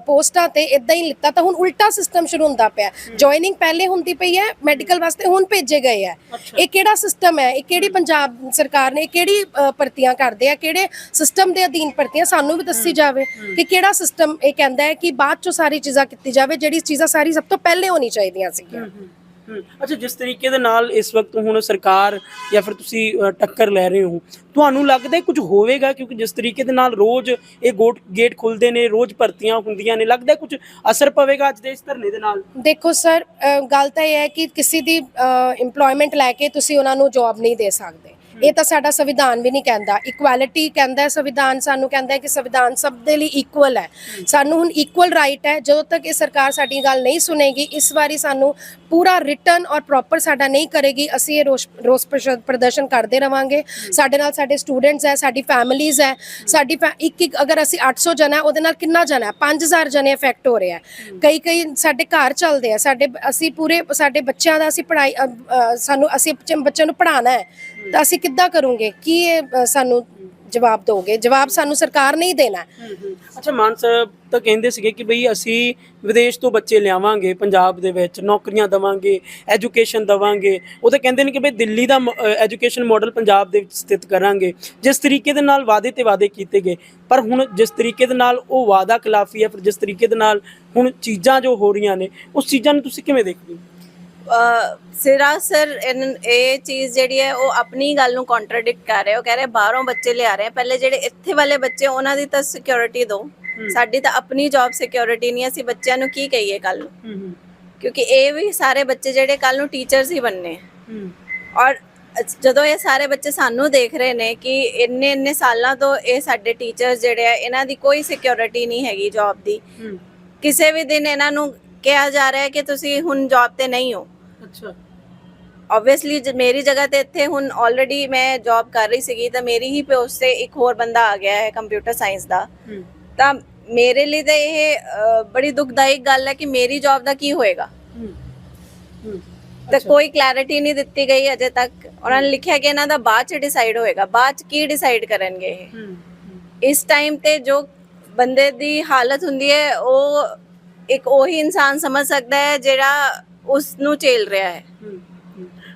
ਪੋਸਟਾਂ ਤੇ ਇਦਾਂ ਹੀ ਲਿੱਤਾ ਤਾਂ ਹੁਣ ਉਲਟਾ ਸਿਸਟਮ ਸ਼ੁਰੂ ਹੁੰਦਾ ਪਿਆ। ਜੁਆਇਨਿੰਗ ਪਹਿਲੇ ਹੁੰਦੀ ਪਈ ਹੈ ਮੈਡੀਕਲ ਵਾਸਤੇ ਹੁਣ ਭੇਜੇ ਗਏ ਹੈ। ਇਹ ਕਿਹੜਾ ਸਿਸਟਮ ਹੈ? ਇਹ ਕਿਹੜੀ ਪੰਜਾਬ ਸਰਕਾਰ ਨੇ ਕਿਹੜੀ ਭਰਤੀਆਂ ਕਰਦੇ ਆ? ਕਿਹੜੇ ਸਿਸਟਮ ਦੇ ਅਧੀਨ ਭਰਤੀਆਂ? ਸਾਨੂੰ ਵੀ ਦੱਸੀ ਜਾਵੇ ਕਿ ਕਿਹੜਾ ਸਿਸਟਮ ਇਹ ਕਹਿੰਦਾ ਹੈ ਕਿ ਬਾਅਦ ਚੋਂ ਸਾਰੀ ਚੀਜ਼ਾਂ ਕੀਤੀ ਜਾਵੇ ਜਿਹੜੀ ਚੀਜ਼ਾਂ ਸਾਰੀ ਸਭ ਤੋਂ ਪਹਿਲੇ ਹੋਣੀ ਚਾਹੀਦੀਆਂ ਸੀਗੀਆਂ। ਹਮ, ਅੱਛਾ, ਜਿਸ ਤਰੀਕੇ ਦੇ ਨਾਲ ਇਸ ਵਕਤ ਹੁਣ ਸਰਕਾਰ ਜਾਂ ਫਿਰ ਤੁਸੀਂ ਟੱਕਰ ਲੈ ਰਹੇ ਹੋ, ਤੁਹਾਨੂੰ ਲੱਗਦਾ ਹੈ ਕੁਝ ਹੋਵੇਗਾ? ਕਿਉਂਕਿ ਜਿਸ ਤਰੀਕੇ ਦੇ ਨਾਲ ਰੋਜ਼ ਇਹ ਗੋਟ, ਗੇਟ ਖੁੱਲਦੇ ਨੇ, ਰੋਜ਼ ਭਰਤੀਆਂ ਹੁੰਦੀਆਂ ਨੇ, ਲੱਗਦਾ ਹੈ ਕੁਝ ਅਸਰ ਪਵੇਗਾ ਅੱਜ ਦੇ ਇਸ ਧਰਨੇ ਦੇ ਨਾਲ? ਦੇਖੋ ਸਰ ਗੱਲ ਤਾਂ ਇਹ ਹੈ ਕਿ ਕਿਸੇ ਦੀ EMPLOYMENT ਲੈ ਕੇ ਤੁਸੀਂ ਉਹਨਾਂ ਨੂੰ ਜੌਬ ਨਹੀਂ ਦੇ ਸਕਦੇ। ਇਹ ਤਾਂ ਸਾਡਾ ਸੰਵਿਧਾਨ ਵੀ ਨਹੀਂ ਕਹਿੰਦਾ। ਇਕੁਐਲਿਟੀ ਕਹਿੰਦਾ ਹੈ ਸੰਵਿਧਾਨ, ਸਾਨੂੰ ਕਹਿੰਦਾ ਹੈ ਕਿ ਸੰਵਿਧਾਨ ਸਭ ਦੇ ਲਈ ਇਕੁਅਲ ਹੈ। ਸਾਨੂੰ ਹੁਣ ਇਕੁਅਲ ਰਾਈਟ ਹੈ। ਜਦੋਂ ਤੱਕ ਇਹ ਸਰਕਾਰ ਸਾਡੀ ਗੱਲ ਨਹੀਂ ਸੁਣੇਗੀ ਇਸ ਵਾਰੀ ਸਾਨੂੰ ਪੂਰਾ ਰਿਟਰਨ ਔਰ ਪ੍ਰੋਪਰ ਸਾਡਾ ਨਹੀਂ ਕਰੇਗੀ, ਅਸੀਂ ਇਹ ਰੋਸ ਰੋਸ ਪ੍ਰਦਰਸ਼ਨ ਕਰਦੇ ਰਵਾਂਗੇ। ਸਾਡੇ ਨਾਲ ਸਾਡੇ ਸਟੂਡੈਂਟਸ ਹੈ, ਸਾਡੀ ਫੈਮਿਲੀਜ਼ ਹੈ। ਸਾਡੀ ਫੈ- ਇੱਕ ਇੱਕ ਅਗਰ ਅਸੀਂ 800 ਜਣਾ ਉਹਦੇ ਨਾਲ ਕਿੰਨਾ ਜਣਾ ਹੈ? 5000 ਜਣੇ ਇਫੈਕਟ ਹੋ ਰਿਹਾ ਹੈ। ਕਈ ਕਈ ਸਾਡੇ ਘਰ ਚੱਲਦੇ ਆ। ਸਾਡੇ ਅਸੀਂ ਪੂਰੇ ਸਾਡੇ ਬੱਚਿਆਂ ਦਾ ਅਸੀਂ ਪੜ੍ਹਾਈ ਸਾਨੂੰ ਅਸੀਂ ਬੱਚਿਆਂ ਨੂੰ ਪੜ੍ਹਾਉਣਾ ਹੈ। ਤਾਂ ਅਸੀਂ ਕਿੱਦਾਂ ਕਰੂੰਗੇ? ਕੀ ਇਹ ਸਾਨੂੰ ਜਵਾਬ ਦੋਗੇ? ਜਵਾਬ ਸਾਨੂੰ ਸਰਕਾਰ ਨਹੀਂ ਦੇਣਾ ਅੱਛਾ, ਮਾਨ ਸਾਹਿਬ ਤਾਂ ਕਹਿੰਦੇ ਸੀਗੇ ਕਿ ਬਈ ਅਸੀਂ ਵਿਦੇਸ਼ ਤੋਂ ਬੱਚੇ ਲਿਆਵਾਂਗੇ, ਪੰਜਾਬ ਦੇ ਵਿੱਚ ਨੌਕਰੀਆਂ ਦਵਾਂਗੇ, ਐਜੂਕੇਸ਼ਨ ਦਵਾਂਗੇ। ਉਹ ਤਾਂ ਕਹਿੰਦੇ ਨੇ ਕਿ ਬਈ ਦਿੱਲੀ ਦਾ ਐਜੂਕੇਸ਼ਨ ਮਾਡਲ ਪੰਜਾਬ ਦੇ ਵਿੱਚ ਸਥਿਤ ਕਰਾਂਗੇ। ਜਿਸ ਤਰੀਕੇ ਦੇ ਨਾਲ ਵਾਅਦੇ ਤੇ ਵਾਅਦੇ ਕੀਤੇ ਗਏ, ਪਰ ਹੁਣ ਜਿਸ ਤਰੀਕੇ ਦੇ ਨਾਲ ਉਹ ਵਾਅਦਾ ਖਿਲਾਫੀ ਹੈ ਪਰ ਜਿਸ ਤਰੀਕੇ ਦੇ ਨਾਲ ਹੁਣ ਚੀਜ਼ਾਂ ਜੋ ਹੋ ਰਹੀਆਂ ਨੇ, ਉਸ ਚੀਜ਼ਾਂ ਨੂੰ ਤੁਸੀਂ ਕਿਵੇਂ ਦੇਖਦੇ ਹੋ? ਸਿਰਾਸਰ ਇਹ ਚੀਜ਼ ਜਿਹੜੀ ਹੈ ਉਹ ਆਪਣੀ ਗੱਲ ਨੂੰ ਕੰਟਰਡਿਕਟ ਕਰ ਰਿਹਾ ਉਹ ਕਹਿ ਰਿਹਾ ਬਾਹਰੋਂ ਬੱਚੇ ਲਿਆ ਰਹੇ ਪਹਿਲੇ ਜਿਹੜੇ ਇੱਥੇ ਵਾਲੇ ਬੱਚੇ ਉਹਨਾਂ ਦੀ ਤਾਂ ਸਿਕਿਉਰਿਟੀ ਦਿਓ ਸਾਡੀ ਤਾਂ ਆਪਣੀ ਜੌਬ ਸਿਕਿਉਰਿਟੀ ਨਹੀਂ ਅਸੀਂ ਬੱਚਿਆਂ ਨੂੰ ਕੀ ਕਹੀਏ ਕੱਲ ਨੂੰ? ਕਿਉਂਕਿ ਇਹ ਵੀ ਸਾਰੇ ਬੱਚੇ ਜਿਹੜੇ ਕੱਲ ਨੂੰ ਟੀਚਰਸ ਹੀ ਬਣਨੇ। ਔਰ ਜਦੋਂ ਇਹ ਸਾਰੇ ਬੱਚੇ ਸਾਨੂੰ ਦੇਖ ਰਹੇ ਨੇ ਕਿ ਇੰਨੇ ਇੰਨੇ ਸਾਲਾਂ ਤੋਂ ਇਹ ਸਾਡੇ ਟੀਚਰਸ ਜਿਹੜੇ ਆ ਇਹਨਾਂ ਦੀ ਕੋਈ ਸਿਕਿਉਰਿਟੀ ਨਹੀਂ ਹੈਗੀ ਜੌਬ ਦੀ। ਕਿਸੇ ਵੀ ਦਿਨ ਇਹਨਾਂ ਨੂੰ ਕਿਹਾ ਜਾ ਰਿਹਾ ਹੈ ਕਿ ਤੁਸੀਂ ਹੁਣ ਜੌਬ ਤੇ ਨਹੀਂ ਹੋ। ਅੱਛਾ। ਆਬਵੀਅਸਲੀ ਮੇਰੀ ਜਗ੍ਹਾ ਤੇ ਇੱਥੇ ਹੁਣ ਆਲਰੇਡੀ ਮੈਂ ਜੌਬ ਕਰ ਰਹੀ ਸੀਗੀ ਤਾਂ ਮੇਰੀ ਹੀ ਪੋਸਟ ਤੇ ਇੱਕ ਹੋਰ ਬੰਦਾ ਆ ਗਿਆ ਹੈ ਕੰਪਿਊਟਰ ਸਾਇੰਸ ਦਾ। ਤਾਂ ਮੇਰੇ ਲਈ ਤਾਂ ਇਹ ਅ, ਬੜੀ ਦੁਖਦਾਇਕ ਗੱਲ ਹੈ ਕਿ ਮੇਰੀ ਜੌਬ ਦਾ ਕੀ ਹੋਏਗਾ। ਤਾਂ ਕੋਈ ਕਲੈਰਿਟੀ ਨਹੀਂ ਦਿੱਤੀ ਗਈ ਅਜੇ ਤੱਕ। ਉਹਨਾਂ ਨੇ ਲਿਖਿਆ ਕਿ ਇਹਨਾਂ ਦਾ ਬਾਅਦ ਚ ਡਿਸਾਈਡ ਹੋਏਗਾ। ਬਾਅਦ ਚ ਕੀ ਡਿਸਾਈਡ ਕਰਨਗੇ ਇਹ? ਇਸ ਟਾਈਮ ਤੇ ਜੋ ਬੰਦੇ ਦੀ ਹਾਲਤ ਹੁੰਦੀ ਹੈ ਉਹ ਇੱਕ ਉਹੀ ਇਨਸਾਨ ਸਮਝ ਸਕਦਾ ਹੈ ਜਿਹੜਾ ਉਸ ਨੂੰ ਝੇਲ ਰਿਹਾ ਹੈ।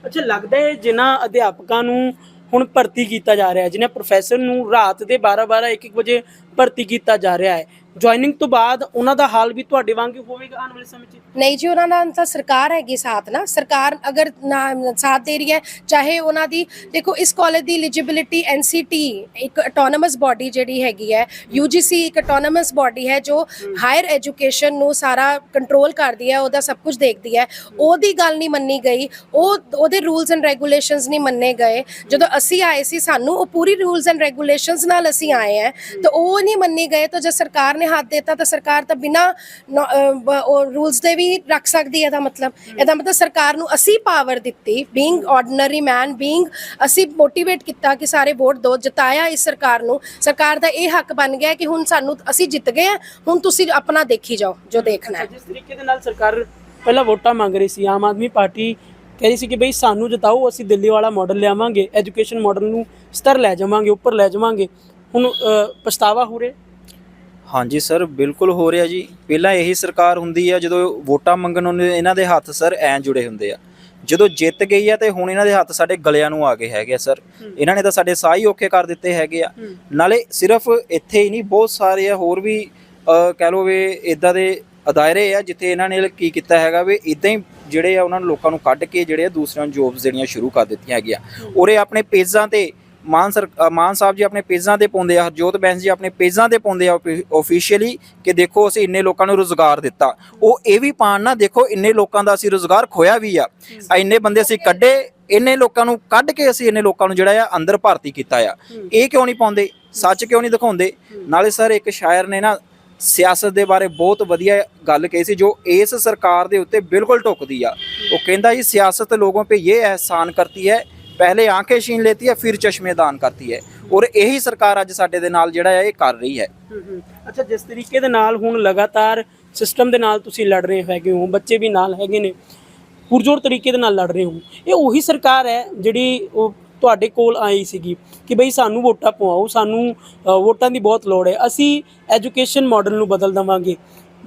ਅੱਛਾ, ਲੱਗਦਾ ਹੈ ਜਿਨ੍ਹਾਂ ਅਧਿਆਪਕਾਂ ਨੂੰ ਹੁਣ ਭਰਤੀ ਕੀਤਾ ਜਾ ਰਿਹਾ ਹੈ, ਜਿਨ੍ਹਾਂ ਪ੍ਰੋਫੈਸਰ ਨੂੰ ਰਾਤ ਦੇ 12 12 1 1 ਵਜੇ ਭਰਤੀ ਕੀਤਾ ਜਾ ਰਿਹਾ ਹੈ ਜੁਆਇਨਿੰਗ ਤੋਂ ਬਾਅਦ ਉਹਨਾਂ ਦਾ ਹਾਲ ਵੀ ਤੁਹਾਡੇ ਵਾਂਗ ਹੀ ਹੋਵੇਗਾ ਆਉਣ ਵਾਲੇ ਸਮੇਂ 'ਚ? ਨਹੀਂ ਜੀ, ਉਹਨਾਂ ਨਾਲ ਤਾਂ ਸਰਕਾਰ ਹੈਗੀ ਸਾਥ ਨਾ। ਸਰਕਾਰ ਅਗਰ ਨਾ- ਸਾਥ ਦੇ ਰਹੀ ਹੈ, ਚਾਹੇ ਉਹਨਾਂ ਦੀ, ਦੇਖੋ ਇਸ ਕਾਲਜ ਦੀ ਐਲੀਜੀਬਿਲਿਟੀ ਐਨਸੀਟੀ ਇੱਕ ਆਟੋਨਮਸ ਬਾਡੀ ਜਿਹੜੀ ਹੈਗੀ ਹੈ ਯੂਜੀਸੀ ਇੱਕ ਆਟੋਨਮਸ ਬਾਡੀ ਹੈ, ਜੋ ਹਾਇਰ ਐਜੂਕੇਸ਼ਨ ਨੂੰ ਸਾਰਾ ਕੰਟਰੋਲ ਕਰਦੀ ਹੈ, ਉਹਦਾ ਸਭ ਕੁਝ ਦੇਖਦੀ ਹੈ। ਉਹਦੀ ਗੱਲ ਨਹੀਂ ਮੰਨੀ ਗਈ, ਉਹ, ਉਹਦੇ ਰੂਲਸ ਐਂਡ ਰੈਗੂਲੇਸ਼ਨਸ ਨਹੀਂ ਮੰਨੇ ਗਏ। ਜਦੋਂ ਅਸੀਂ ਆਏ ਸੀ, ਸਾਨੂੰ ਉਹ ਪੂਰੀ ਰੂਲਸ ਐਂਡ ਰੈਗੂਲੇਸ਼ਨਸ ਨਾਲ ਅਸੀਂ ਆਏ ਹੈ, ਤਾਂ ਉਹ ਨਹੀਂ ਮੰਨੇ ਗਏ, ਤਾਂ ਜੇ ਸਰਕਾਰ ਨੇ ਹੱਥ ਦਿੱਤਾ ਤਾਂ ਸਰਕਾਰ ਤਾਂ ਬਿਨਾ ਰੂਲਸ ਦੇ ਵੀ ਰੱਖ ਸਕਦੀ ਹੈ ਇਹਦਾ ਮਤਲਬ। ਇਹਦਾ ਮਤਲਬ ਸਰਕਾਰ ਨੂੰ ਅਸੀਂ ਪਾਵਰ ਦਿੱਤੀ ਬੀਇੰਗ ਆਰਡੀਨਰੀ ਮੈਨ ਬੀਇੰਗ ਅਸੀਂ ਮੋਟੀਵੇਟ ਕੀਤਾ ਕਿ ਸਾਰੇ ਵੋਟ ਦੋ ਜਿਤਾਇਆ ਇਸ ਸਰਕਾਰ ਨੂੰ। ਸਰਕਾਰ ਦਾ ਇਹ ਹੱਕ ਬਣ ਗਿਆ ਕਿ ਹੁਣ ਸਾਨੂੰ ਅਸੀਂ ਜਿੱਤ ਗਏ ਹਾਂ ਹੁਣ ਤੁਸੀਂ ਆਪਣਾ ਦੇਖੀ ਜਾਓ ਜੋ ਦੇਖਣਾ ਹੈ। ਜਿਸ ਤਰੀਕੇ ਦੇ ਨਾਲ ਸਰਕਾਰ ਪਹਿਲਾਂ ਵੋਟਾਂ ਮੰਗ ਰਹੀ ਸੀ ਆਮ ਆਦਮੀ ਪਾਰਟੀ ਕਹਿ ਰਹੀ ਸੀ ਕਿ ਬਈ ਸਾਨੂੰ ਜਿਤਾਓ ਅਸੀਂ ਦਿੱਲੀ ਵਾਲਾ ਮਾਡਲ ਲਿਆਵਾਂਗੇ ਐਜੂਕੇਸ਼ਨ ਮਾਡਲ ਨੂੰ ਸਤਰ ਲੈ ਜਾਵਾਂਗੇ ਉੱਪਰ ਲੈ ਜਾਵਾਂਗੇ। ਹੁਣ ਪਛਤਾਵਾ ਹੋ ਰਿਹਾ। ਹਾਂਜੀ ਸਰ ਬਿਲਕੁਲ ਹੋ ਰਿਹਾ ਜੀ। ਪਹਿਲਾਂ ਇਹੀ ਸਰਕਾਰ ਹੁੰਦੀ ਆ ਜਦੋਂ ਵੋਟਾਂ ਮੰਗਣ ਨੂੰ ਇਹਨਾਂ ਦੇ ਹੱਥ ਸਰ ਐਂ ਜੁੜੇ ਹੁੰਦੇ ਆ। ਜਦੋਂ ਜਿੱਤ ਗਈ ਆ ਤੇ ਹੁਣ ਇਹਨਾਂ ਦੇ ਹੱਥ ਸਾਡੇ ਗਲਿਆਂ ਨੂੰ ਆ ਗਏ ਹੈਗੇ ਆ ਸਰ। ਇਹਨਾਂ ਨੇ ਤਾਂ ਸਾਡੇ ਸਾਹ ਹੀ ਔਖੇ ਕਰ ਦਿੱਤੇ ਹੈਗੇ ਆ। ਨਾਲੇ ਸਿਰਫ ਇੱਥੇ ਹੀ ਨਹੀਂ ਬਹੁਤ ਸਾਰੇ ਆ ਹੋਰ ਵੀ ਕਹਿ ਲਓ ਵੀ ਇਦਾਂ ਦੇ ਅਦਾਇਰੇ ਆ ਜਿੱਥੇ ਇਹਨਾਂ ਨੇ ਕੀ ਕੀਤਾ ਹੈਗਾ ਵੀ ਇਦਾਂ ਹੀ ਜਿਹੜੇ ਆ ਉਹਨਾਂ ਨੂੰ ਲੋਕਾਂ ਨੂੰ ਕੱਢ ਕੇ ਜਿਹੜੇ ਆ ਦੂਸਰਿਆਂ ਨੂੰ ਜੋਬਸ ਦੇਣੀਆਂ ਸ਼ੁਰੂ ਕਰ ਦਿੱਤੀਆਂ ਹੈਗੀਆਂ। ਉਰੇ ਆਪਣੇ ਪੇਜਾਂ ਤੇ ਮਾਨ ਸਰ ਮਾਨ ਸਾਹਿਬ ਜੀ ਆਪਣੇ ਪੇਜਾਂ ਤੇ ਪਾਉਂਦੇ ਆ, ਹਰਜੋਤ ਬੈਂਸ ਜੀ ਆਪਣੇ ਪੇਜਾਂ ਤੇ ਪਾਉਂਦੇ ਆ ਆਫੀਸ਼ੀਅਲੀ ਕਿ ਦੇਖੋ ਅਸੀਂ ਇੰਨੇ ਲੋਕਾਂ ਨੂੰ ਰੋਜ਼ਗਾਰ ਦਿੱਤਾ। ਉਹ ਇਹ ਵੀ ਪਾਣ ਨਾ, ਦੇਖੋ ਇੰਨੇ ਲੋਕਾਂ ਦਾ ਅਸੀਂ ਰੋਜ਼ਗਾਰ ਖੋਇਆ ਵੀ ਆ। ਇੰਨੇ ਬੰਦੇ ਅਸੀਂ ਕੱਢੇ, ਇੰਨੇ ਲੋਕਾਂ ਨੂੰ ਕੱਢ ਕੇ ਅਸੀਂ ਇੰਨੇ ਲੋਕਾਂ ਨੂੰ ਜਿਹੜਾ ਆ ਅੰਦਰ ਭਰਤੀ ਕੀਤਾ ਆ। ਇਹ ਕਿਉਂ ਨਹੀਂ ਪਾਉਂਦੇ? ਸੱਚ ਕਿਉਂ ਨਹੀਂ ਦਿਖਾਉਂਦੇ? ਨਾਲੇ ਸਰ ਇੱਕ ਸ਼ਾਇਰ ਨੇ ਨਾ ਸਿਆਸਤ ਦੇ ਬਾਰੇ ਬਹੁਤ ਵਧੀਆ ਗੱਲ ਕਹੀ ਸੀ, ਜੋ ਇਸ ਸਰਕਾਰ ਦੇ ਉੱਤੇ ਬਿਲਕੁਲ ਟੁੱਕਦੀ ਆ। ਉਹ ਕਹਿੰਦਾ ਜੀ, ਸਿਆਸਤ ਲੋਕਾਂ 'ਤੇ ਇਹ ਅਹਿਸਾਨ ਕਰਤੀ ਹੈ पहले आंखें छीन लेती है फिर चश्मे दान करती है ਔਰ ਇਹੀ ਸਰਕਾਰ ਅੱਜ ਸਾਡੇ ਦੇ ਨਾਲ ਜਿਹੜਾ ਹੈ ਇਹ ਕਰ ਰਹੀ ਹੈ ਅੱਛਾ ਜਿਸ ਤਰੀਕੇ ਦੇ ਨਾਲ ਹੁਣ ਲਗਾਤਾਰ ਸਿਸਟਮ ਦੇ ਨਾਲ ਤੁਸੀਂ ਲੜ ਰਹੇ ਹੈਗੇ ਹੋ ਬੱਚੇ ਵੀ ਨਾਲ ਹੈਗੇ ਨੇ ਪੁਰਜੋਰ ਤਰੀਕੇ ਦੇ ਨਾਲ ਲੜ ਰਹੇ ਹੋ ਇਹ ਉਹੀ ਸਰਕਾਰ ਹੈ ਜਿਹੜੀ ਉਹ ਤੁਹਾਡੇ ਕੋਲ ਆਈ ਸੀਗੀ ਕਿ ਬਈ ਸਾਨੂੰ ਵੋਟਾਂ ਪਵਾਓ ਸਾਨੂੰ ਅ, ਵੋਟਾਂ ਦੀ ਬਹੁਤ ਲੋੜ ਹੈ ਅਸੀਂ ਐਜੂਕੇਸ਼ਨ ਮਾਡਲ ਨੂੰ ਬਦਲ ਦਵਾਂਗੇ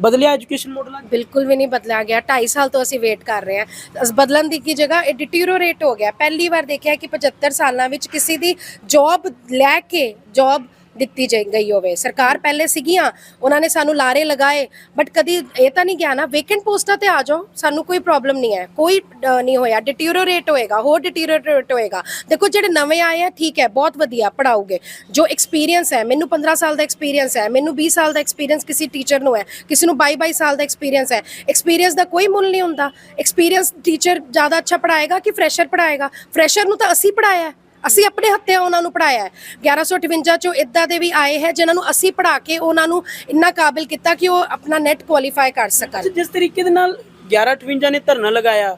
ਬਦਲਿਆ ਐਜੂਕੇਸ਼ਨ ਮਾਡਲ ਬਿਲਕੁਲ ਵੀ ਨਹੀਂ ਬਦਲਿਆ ਗਿਆ। 2.5 ਸਾਲ ਤੋਂ ਅਸੀਂ ਵੇਟ ਕਰ ਰਹੇ ਹਾਂ। ਬਦਲਣ ਦੀ ਕੀ ਜਗ੍ਹਾ? ਇਹ ਡਿਟੀਰੀਓਰੇਟ ਹੋ ਗਿਆ। ਪਹਿਲੀ ਵਾਰ ਦੇਖਿਆ ਕਿ 75 ਸਾਲਾਂ ਵਿੱਚ ਕਿਸੇ ਦੀ ਜੌਬ ਲੈ ਕੇ ਜੌਬ ਦਿੱਤੀ ਜਾਈ ਗਈ ਹੋਵੇ। ਸਰਕਾਰ ਪਹਿਲੇ ਸੀਗੀਆਂ ਉਹਨਾਂ ਨੇ ਸਾਨੂੰ ਲਾਰੇ ਲਗਾਏ ਬਟ ਕਦੀ ਇਹ ਤਾਂ ਨਹੀਂ ਗਿਆ ਨਾ ਵੇਕੈਂਟ ਪੋਸਟਾਂ ਤੇ ਆ ਜਾਓ ਸਾਨੂੰ ਕੋਈ ਪ੍ਰੋਬਲਮ ਨਹੀਂ ਹੈ। ਕੋਈ ਅ, ਨਹੀਂ ਹੋਇਆ ਡਿਟੀਰੀਓਰੇਟ ਹੋਏਗਾ ਹੋਰ ਡਿਟੀਰੀਓਰੇਟ ਹੋਏਗਾ। ਦੇਖੋ ਜਿਹੜੇ ਨਵੇਂ ਆਏ ਆ ਠੀਕ ਹੈ ਬਹੁਤ ਵਧੀਆ ਪੜਾਓਗੇ ਜੋ ਐਕਸਪੀਰੀਅੰਸ ਹੈ ਮੈਨੂੰ 15 ਸਾਲ ਦਾ ਐਕਸਪੀਰੀਅੰਸ ਹੈ ਮੈਨੂੰ 20 ਸਾਲ ਦਾ ਐਕਸਪੀਰੀਅੰਸ ਕਿਸੇ ਟੀਚਰ ਨੂੰ ਹੈ ਕਿਸੇ ਨੂੰ 22 22 ਸਾਲ ਦਾ ਐਕਸਪੀਰੀਅੰਸ ਹੈ। ਐਕਸਪੀਰੀਅੰਸ ਦਾ ਕੋਈ ਮੁੱਲ ਨਹੀਂ ਹੁੰਦਾ। ਐਕਸਪੀਰੀਅੰਸ ਟੀਚਰ ਜ਼ਿਆਦਾ ਅੱਛਾ ਪੜਾਏਗਾ ਕਿ ਫਰੈਸ਼ਰ ਪੜਾਏਗਾ ਫਰੈਸ਼ਰ ਨੂੰ ਤਾਂ ਅਸੀਂ ਪੜਾਇਆ ਹੈ। ਅਸੀਂ ਆਪਣੇ ਹੱਥੀਂ ਉਹਨਾਂ ਨੂੰ ਪੜਾਇਆ ਹੈ। 1158 ਚੋਂ ਇਦਾਂ ਦੇ ਵੀ ਆਏ ਹੈ ਜਿਨ੍ਹਾਂ ਨੂੰ ਅਸੀਂ ਪੜਾ ਕੇ ਉਹਨਾਂ ਨੂੰ ਇੰਨਾ ਕਾਬਿਲ ਕੀਤਾ ਕਿ ਉਹ ਆਪਣਾ ਨੈਟ ਕੁਆਲੀਫਾਈ ਕਰ ਸਕਣ। ਜਿਸ ਤਰੀਕੇ ਦੇ ਨਾਲ 1158 ਨੇ ਧਰਨਾ ਲਗਾਇਆ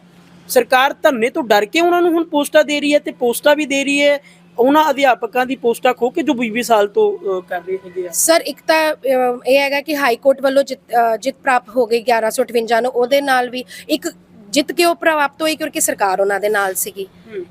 ਸਰਕਾਰ ਧਰਨੇ ਤੋਂ ਡਰ ਕੇ ਉਹਨਾਂ ਨੂੰ ਹੁਣ ਪੋਸਟਾਂ ਦੇ ਰਹੀ ਹੈ ਤੇ ਪੋਸਟਾਂ ਵੀ ਦੇ ਰਹੀ ਹੈ ਉਹਨਾਂ ਅਧਿਆਪਕਾਂ ਦੀ ਪੋਸਟਾਂ ਖੋ ਕੇ ਜੋ 20 ਸਾਲ ਤੋਂ ਕਰ ਰਹੇ ਹੈਗੇ ਆ। ਸਰ ਇੱਕ ਤਾਂ ਇਹ ਹੈਗਾ ਕਿ ਹਾਈ ਕੋਰਟ ਵੱਲੋਂ ਜਿੱਤ ਪ੍ਰਾਪਤ ਹੋ ਗਈ 1158 ਨੂੰ ਉਹਦੇ ਨਾਲ ਵੀ ਇੱਕ ਜਿੱਤ ਕਿਉਂ ਪ੍ਰਾਪਤ ਹੋਈ ਕਿਉਂਕਿ ਸਰਕਾਰ ਉਹਨਾਂ ਦੇ ਨਾਲ ਸੀਗੀ।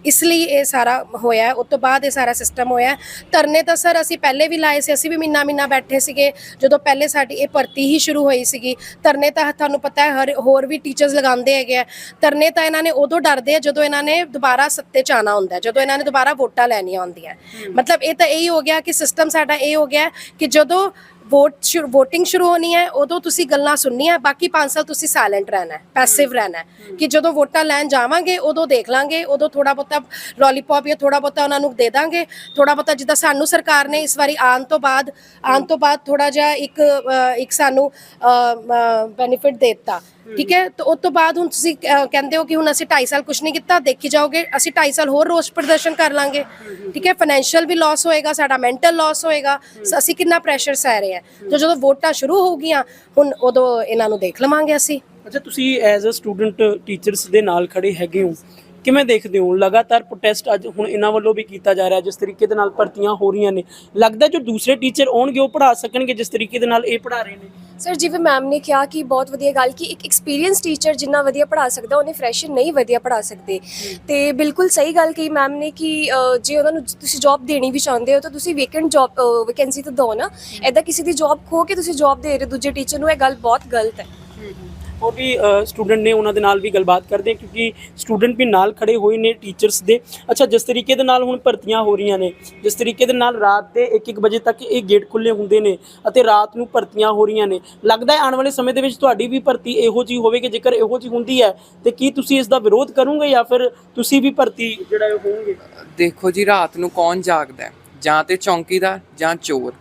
ਇਸ ਲਈ ਇਹ ਸਾਰਾ ਹੋਇਆ ਉਸ ਤੋਂ ਬਾਅਦ ਇਹ ਸਾਰਾ ਸਿਸਟਮ ਹੋਇਆ ਧਰਨੇ ਤਾਂ ਸਰ ਅਸੀਂ ਪਹਿਲੇ ਵੀ ਲਾਏ ਸੀ ਅਸੀਂ ਵੀ ਮਹੀਨਾ ਮਹੀਨਾ ਬੈਠੇ ਸੀਗੇ। ਜਦੋਂ ਪਹਿਲੇ ਸਾਡੀ ਇਹ ਭਰਤੀ ਹੀ ਸ਼ੁਰੂ ਹੋਈ ਸੀਗੀ। ਧਰਨੇ ਤਾਂ ਤੁਹਾਨੂੰ ਪਤਾ ਹੈ ਹਰ ਹੋਰ ਵੀ ਟੀਚਰਸ ਲਗਾਉਂਦੇ ਹੈਗੇ ਆ। ਧਰਨੇ ਤਾਂ ਇਹਨਾਂ ਨੇ ਉਦੋਂ ਡਰਦੇ ਆ ਜਦੋਂ ਇਹਨਾਂ ਨੇ ਦੁਬਾਰਾ ਸੱਤੇ ਚ ਆਉਣਾ ਹੁੰਦਾ ਜਦੋਂ ਇਹਨਾਂ ਨੇ ਦੁਬਾਰਾ ਵੋਟਾਂ ਲੈਣੀਆਂ ਹੁੰਦੀਆਂ ਮਤਲਬ ਇਹ ਤਾਂ ਇਹੀ ਹੋ ਗਿਆ ਕਿ ਸਿਸਟਮ ਸਾਡਾ ਇਹ ਹੋ ਗਿਆ ਕਿ ਜਦੋਂ ਵੋਟ VOTING ਸ਼ੁਰੂ ਹੋਣੀ ਹੈ ਉਦੋਂ ਤੁਸੀਂ ਗੱਲਾਂ ਸੁਣਨੀਆਂ ਬਾਕੀ 5 ਸਾਲ ਤੁਸੀਂ ਸਾਇਲੈਂਟ ਰਹਿਣਾ ਹੈ ਪੈਸਿਵ ਰਹਿਣਾ ਹੈ। ਕਿ ਜਦੋਂ ਵੋਟਾਂ ਲੈਣ ਜਾਵਾਂਗੇ ਉਦੋਂ ਦੇਖ ਲਾਂਗੇ ਉਦੋਂ ਥੋੜਾ ਬਹੁਤਾ ਲੋਲੀਪੌਪ ਜਾਂ ਥੋੜਾ ਬਹੁਤਾ ਉਹਨਾਂ ਨੂੰ ਦੇ ਦਾਂਗੇ। ਥੋੜਾ ਬਹੁਤਾ ਜਿੱਦਾਂ ਸਾਨੂੰ ਸਰਕਾਰ ਨੇ ਇਸ ਵਾਰੀ ਆਉਣ ਤੋਂ ਬਾਅਦ ਆਉਣ ਤੋਂ ਬਾਅਦ ਥੋੜਾ ਜਿਹਾ ਇੱਕ ਇੱਕ ਸਾਨੂੰ ਬੈਨੀਫਿਟ ਦੇ ਦਿੱਤਾ। ਠੀਕ ਹੈ? ਤਾਂ ਉਸ ਤੋਂ ਬਾਅਦ ਹੁਣ ਤੁਸੀਂ ਕਹਿੰਦੇ ਹੋ ਕਿ ਹੁਣ ਅਸੀਂ 2.5 ਸਾਲ ਕੁਝ ਨਹੀਂ ਕੀਤਾ ਦੇਖੀ ਜਾਓਗੇ ਅਸੀਂ 2.5 ਸਾਲ ਹੋਰ ਰੋਸ ਪ੍ਰਦਰਸ਼ਨ ਕਰ ਲਾਂਗੇ। ਠੀਕ ਹੈ। ਫਾਈਨੈਂਸ਼ੀਅਲ ਵੀ ਲਾਸ ਹੋਏਗਾ ਸਾਡਾ ਮੈਂਟਲ ਲਾਸ ਹੋਏਗਾ। ਅਸੀਂ ਕਿੰਨਾ ਪ੍ਰੈਸ਼ਰ ਸਹਿ ਰਹੇ ਹਾਂ। ਤੇ ਜਦੋਂ ਵੋਟਾਂ ਸ਼ੁਰੂ ਹੋਊਗੀਆਂ ਹੁਣ ਉਦੋਂ ਇਹਨਾਂ ਨੂੰ ਦੇਖ ਲਵਾਂਗੇ ਅਸੀਂ। ਅੱਛਾ, ਤੁਸੀਂ ਐਜ਼ ਅ ਸਟੂਡੈਂਟ ਟੀਚਰਸ ਦੇ ਨਾਲ ਖੜੇ ਹੈਗੇ ਹੋ। ਕਿਵੇਂ ਦੇਖਦੇ ਹੋ? ਲਗਾਤਾਰ ਪ੍ਰੋਟੈਸਟ ਅੱਜ ਹੁਣ ਇਹਨਾਂ ਵੱਲੋਂ ਵੀ ਕੀਤਾ ਜਾ ਰਿਹਾ, ਜਿਸ ਤਰੀਕੇ ਦੇ ਨਾਲ ਭਰਤੀਆਂ ਹੋ ਰਹੀਆਂ ਨੇ। ਲੱਗਦਾ ਜੋ ਦੂਸਰੇ ਟੀਚਰ ਆਉਣਗੇ, ਉਹ ਪੜ੍ਹਾ ਸਕਣਗੇ, ਜਿਸ ਤਰੀਕੇ ਦੇ ਨਾਲ ਇਹ ਪੜ੍ਹਾ ਰਹੇ ਨੇ। ਸਰ ਜਿਵੇਂ ਮੈਮ ਨੇ ਕਿਹਾ ਕਿ ਬਹੁਤ ਵਧੀਆ ਗੱਲ ਕਿ ਇੱਕ ਐਕਸਪੀਰੀਅੰਸ ਟੀਚਰ ਜਿੰਨਾ ਵਧੀਆ ਪੜ੍ਹਾ ਸਕਦਾ ਉਹਨੇ ਫਰੈਸ਼ਰ ਨਹੀਂ ਵਧੀਆ ਪੜ੍ਹਾ ਸਕਦੇ। ਤੇ ਬਿਲਕੁਲ ਸਹੀ ਗੱਲ ਕਹੀ ਮੈਮ ਨੇ ਕਿ ਅ, ਜੇ ਉਹਨਾਂ ਨੂੰ ਤੁਸੀਂ ਜੌਬ ਦੇਣੀ ਵੀ ਚਾਹੁੰਦੇ ਹੋ ਤਾਂ ਤੁਸੀਂ ਵੇਕੈਂਟ ਜੌਬ ਵੈਕੈਂਸੀ ਤਾਂ ਦਿਓ ਨਾ। ਐਦਾਂ ਕਿਸੇ ਦੀ ਜੌਬ ਖੋ ਕੇ ਤੁਸੀਂ ਜੌਬ ਦੇ ਰਹੇ ਹੋ ਦੂਜੇ ਟੀਚਰ ਨੂੰ ਇਹ ਗੱਲ ਬਹੁਤ ਗਲਤ ਹੈ। ਹੋਰ ਵੀ ਸਟੂਡੈਂਟ ਨੇ ਉਹਨਾਂ ਦੇ ਨਾਲ ਵੀ ਗੱਲਬਾਤ ਕਰਦੇ ਹਾਂ ਕਿਉਂਕਿ ਸਟੂਡੈਂਟ ਵੀ ਨਾਲ ਖੜੇ ਹੋਏ ਨੇ ਟੀਚਰਸ ਦੇ। ਅੱਛਾ, ਜਿਸ ਤਰੀਕੇ ਦੇ ਨਾਲ ਹੁਣ ਭਰਤੀਆਂ ਹੋ ਰਹੀਆਂ ਨੇ, ਜਿਸ ਤਰੀਕੇ ਦੇ ਨਾਲ ਰਾਤ ਦੇ 1-1 ਵਜੇ ਤੱਕ ਇਹ ਗੇਟ ਖੁੱਲੇ ਹੁੰਦੇ ਨੇ ਅਤੇ ਰਾਤ ਨੂੰ ਭਰਤੀਆਂ ਹੋ ਰਹੀਆਂ ਨੇ। ਲੱਗਦਾ ਹੈ ਆਉਣ ਵਾਲੇ ਸਮੇਂ ਦੇ ਵਿੱਚ ਤੁਹਾਡੀ ਵੀ ਭਰਤੀ ਇਹੋ ਜੀ ਹੋਵੇਗੀ, ਜੇਕਰ ਇਹੋ ਜੀ ਹੁੰਦੀ ਹੈ, ਤੇ ਕੀ ਤੁਸੀਂ ਇਸ ਦਾ ਵਿਰੋਧ ਕਰੋਗੇ ਜਾਂ ਫਿਰ ਤੁਸੀਂ ਵੀ ਭਰਤੀ ਜਿਹੜਾ ਇਹ ਹੋਵੋਗੇ ਦੇਖੋ ਜੀ, ਰਾਤ ਨੂੰ ਕੌਣ ਜਾਗਦਾ ਹੈ? ਜਾਂ ਤੇ ਚੌਂਕੀਦਾਰ ਜਾਂ ਚੋਰ।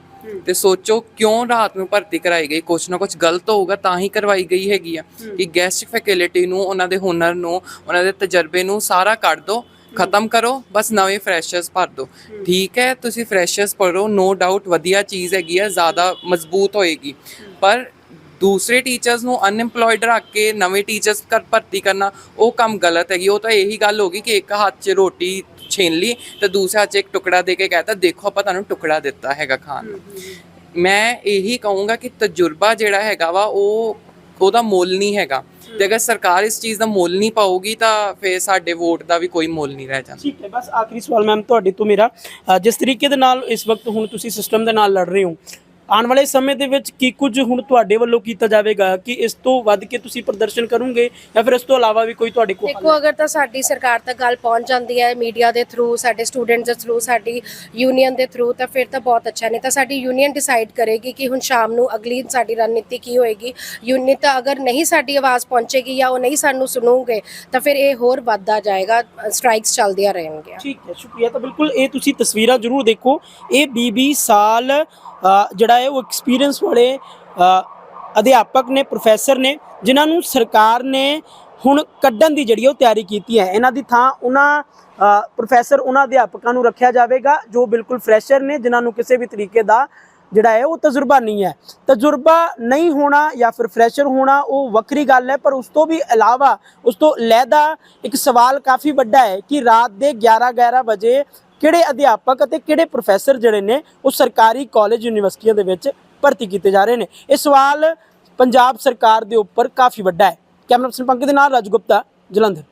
ਤੇ ਸੋਚੋ ਕਿਉਂ ਰਾਤ ਨੂੰ ਭਰਤੀ ਕਰਾਈ ਗਈ? ਕੁਛ ਨਾ ਕੁਛ ਗਲਤ ਹੋਊਗਾ ਤਾਂ ਹੀ ਕਰਵਾਈ ਗਈ ਹੈਗੀ ਆ। ਕਿ ਗੈਸਟ ਫੈਕਲਟੀ ਨੂੰ ਉਹਨਾਂ ਦੇ ਹੁਨਰ ਨੂੰ ਉਹਨਾਂ ਦੇ ਤਜਰਬੇ ਨੂੰ ਸਾਰਾ ਕੱਢ ਦੋ ਖਤਮ ਕਰੋ ਬਸ ਨਵੇਂ ਫਰੈਸ਼ਰਸ ਭਰ ਦੋ। ਠੀਕ ਹੈ ਤੁਸੀਂ ਫਰੈਸ਼ਰਸ ਭਰੋ ਨੋ ਡਾਊਟ ਵਧੀਆ ਚੀਜ਼ ਹੈਗੀ ਆ ਜ਼ਿਆਦਾ ਮਜ਼ਬੂਤ ਹੋਏਗੀ। ਪਰ ਦੂਸਰੇ ਟੀਚਰਸ ਨੂੰ ਅਨਐਮਪਲੋਇਡ ਰੱਖ ਕੇ ਨਵੇਂ ਟੀਚਰਸ ਕਰ ਭਰਤੀ ਕਰਨਾ ਉਹ ਕੰਮ ਗਲਤ ਹੈਗੀ। ਉਹ ਤਾਂ ਇਹੀ ਗੱਲ ਹੋਗੀ ਕਿ ਇੱਕ ਹੱਥ 'ਚ ਰੋਟੀ ਛੀਨ ਲਈ ਤੇ ਦੂਸਰੇ ਹੱਥ 'ਚ ਇੱਕ ਟੁਕੜਾ ਦੇ ਕੇ ਕਹਤਾ ਦੇਖੋ ਆਪਾਂ ਤੁਹਾਨੂੰ ਟੁਕੜਾ ਦਿੱਤਾ ਹੈਗਾ ਖਾਣ ਨੂੰ। ਮੈਂ ਇਹੀ ਕਹੂੰਗਾ ਕਿ ਤਜਰਬਾ ਜਿਹੜਾ ਹੈਗਾ ਵਾ ਉਹ ਉਹਦਾ ਮੁੱਲ ਨਹੀਂ ਹੈਗਾ। ਤੇ ਅਗਰ ਸਰਕਾਰ ਇਸ ਚੀਜ਼ ਦਾ ਮੁੱਲ ਨਹੀਂ ਪਾਊਗੀ ਤਾਂ ਫਿਰ ਸਾਡੇ ਵੋਟ ਦਾ ਵੀ ਕੋਈ ਮੁੱਲ ਨਹੀਂ ਰਹਿ ਜਾਂਦਾ। ਠੀਕ ਹੈ ਬਸ ਆਖਰੀ ਸਵਾਲ ਮੈਮ ਤੁਹਾਡੇ ਤੋਂ ਮੇਰਾ। ਜਿਸ ਤਰੀਕੇ ਦੇ ਨਾਲ ਇਸ ਵਕਤ ਹੁਣ ਤੁਸੀਂ ਸਿਸਟਮ ਦੇ ਨਾਲ ਲੜ ਰਹੇ ਹੋ ਆਉਣ ਵਾਲੇ ਸਮੇਂ ਦੇ ਵਿੱਚ ਕੀ ਕੁਝ ਹੁਣ ਤੁਹਾਡੇ ਵੱਲੋਂ ਕੀਤਾ ਜਾਵੇਗਾ? ਕਿ ਇਸ ਤੋਂ ਵੱਧ ਕੇ ਤੁਸੀਂ ਪ੍ਰਦਰਸ਼ਨ ਕਰੋਗੇ ਜਾਂ ਫਿਰ ਇਸ ਤੋਂ ਇਲਾਵਾ ਵੀ ਕੋਈ ਤੁਹਾਡੇ ਕੋਲ ਦੇਖੋ ਅਗਰ ਤਾਂ ਸਾਡੀ ਸਰਕਾਰ ਤੱਕ ਗੱਲ ਪਹੁੰਚ ਜਾਂਦੀ ਹੈ ਮੀਡੀਆ ਦੇ ਥਰੂ ਸਾਡੇ ਸਟੂਡੈਂਟਸ ਦੇ ਥਰੂ ਸਾਡੀ ਯੂਨੀਅਨ ਦੇ ਥਰੂ ਤਾਂ ਫਿਰ ਤਾਂ ਬਹੁਤ ਅੱਛਾ ਨਹੀਂ ਤਾਂ ਸਾਡੀ ਯੂਨੀਅਨ ਡਿਸਾਈਡ ਕਰੇਗੀ ਕਿ ਹੁਣ ਸ਼ਾਮ ਨੂੰ ਅਗਲੀ ਸਾਡੀ ਰਣਨੀਤੀ ਕੀ ਹੋਏਗੀ। ਯੂਨੀਅਨ ਤਾਂ ਅਗਰ ਨਹੀਂ ਸਾਡੀ ਆਵਾਜ਼ ਪਹੁੰਚੇਗੀ ਜਾਂ ਉਹ ਨਹੀਂ ਸਾਨੂੰ ਸੁਣੂਗੇ ਤਾਂ ਫਿਰ ਇਹ ਹੋਰ ਵੱਧਦਾ ਜਾਏਗਾ ਸਟ੍ਰਾਈਕਸ ਚੱਲਦੀਆਂ ਰਹਿਣਗੀਆਂ। ਠੀਕ ਹੈ ਸ਼ੁਕਰੀਆ। ਤਾਂ ਬਿਲਕੁਲ ਇਹ ਤੁਸੀਂ ਤਸਵੀਰਾਂ ਜ਼ਰੂਰ ਦੇਖੋ। ਇਹ 20 ਸਾਲ ਜਿਹੜਾ ਹੈ ਉਹ ਐਕਸਪੀਰੀਅੰਸ ਵਾਲੇ ਅਧਿਆਪਕ ਨੇ ਪ੍ਰੋਫੈਸਰ ਨੇ, ਜਿਨ੍ਹਾਂ ਨੂੰ ਸਰਕਾਰ ਨੇ ਹੁਣ ਕੱਢਣ ਦੀ ਜਿਹੜੀ ਉਹ ਤਿਆਰੀ ਕੀਤੀ ਹੈ। ਇਹਨਾਂ ਦੀ ਥਾਂ ਉਹਨਾਂ ਪ੍ਰੋਫੈਸਰ ਉਹਨਾਂ ਅਧਿਆਪਕਾਂ ਨੂੰ ਰੱਖਿਆ ਜਾਵੇਗਾ, ਜੋ ਬਿਲਕੁਲ ਫਰੈਸ਼ਰ ਨੇ, ਜਿਨ੍ਹਾਂ ਨੂੰ ਕਿਸੇ ਵੀ ਤਰੀਕੇ ਦਾ ਜਿਹੜਾ ਹੈ ਉਹ ਤਜਰਬਾ ਨਹੀਂ ਹੈ। ਤਜਰਬਾ ਨਹੀਂ ਹੋਣਾ ਜਾਂ ਫਿਰ ਫਰੈਸ਼ਰ ਹੋਣਾ, ਉਹ ਵੱਖਰੀ ਗੱਲ ਹੈ, ਪਰ ਉਸ ਤੋਂ ਵੀ ਇਲਾਵਾ, ਉਸ ਤੋਂ ਲਹਿਦਾ ਇੱਕ ਸਵਾਲ ਕਾਫੀ ਵੱਡਾ ਹੈ ਕਿ ਰਾਤ ਦੇ 11 11 ਵਜੇ ਕਿਹੜੇ ਅਧਿਆਪਕ ਅਤੇ ਕਿਹੜੇ ਪ੍ਰੋਫੈਸਰ ਜਿਹੜੇ ਨੇ ਉਹ ਸਰਕਾਰੀ ਕਾਲਜ ਯੂਨੀਵਰਸਿਟੀਆਂ ਦੇ ਵਿੱਚ ਭਰਤੀ ਕੀਤੇ ਜਾ ਰਹੇ ਨੇ। ਇਹ ਸਵਾਲ ਪੰਜਾਬ ਸਰਕਾਰ ਦੇ ਉੱਪਰ ਕਾਫੀ ਵੱਡਾ ਹੈ। ਕੈਮਰਾ ਪਰਸਨ ਪੰਕਜ ਦੇ ਨਾਲ ਰਾਜ ਗੁਪਤਾ, ਜਲੰਧਰ।